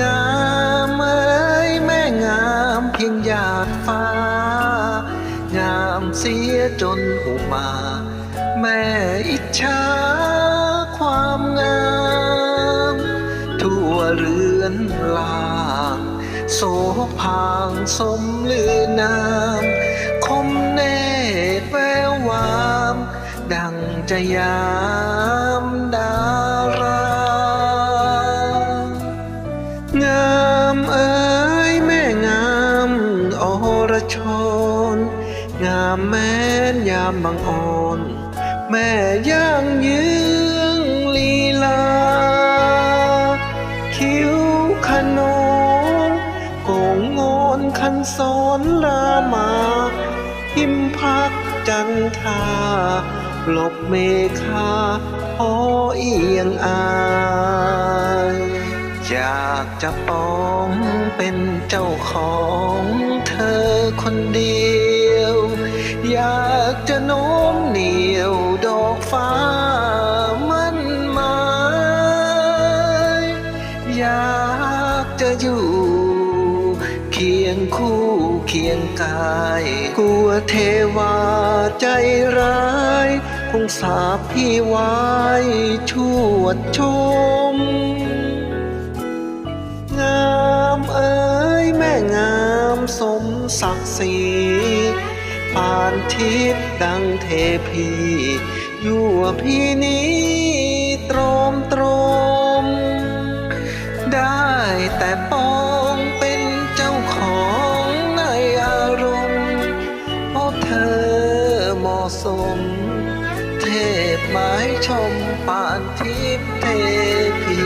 งามเอ้ยแม่งามเพียงหยาดฟ้า งามเสียจนอุมา แม่อิจฉาความงาม ทั่วเรือนลางโสพางสมลือนามคมเนตรแวววาม ดังจะยามามแม้นยามบางอ่อน แม่ย่างยืงลีลา คิ้วขนองโกงงอนคันสอนลามาหิมพักจันทาหลบเมฆาพอเอียงอายอยากจะปองเป็นเจ้าของเธอคนเดียว ฟ้ามันหมายอยากจะอยู่ เคียงคู่เคียงกาย กลัวเทวาใจร้ายคงสาปพี่ไว้ชวดชม งามเอ้ยแม่งามสมศักดิ์ศรีปานทิพย์ดังเทพี ยู่วพี่นี้ตรมตรม ได้แต่ปองเป็นเจ้าของในอารมณ์เพราะเธอเหมาะสม เทพหมายชมปานทิพเทพี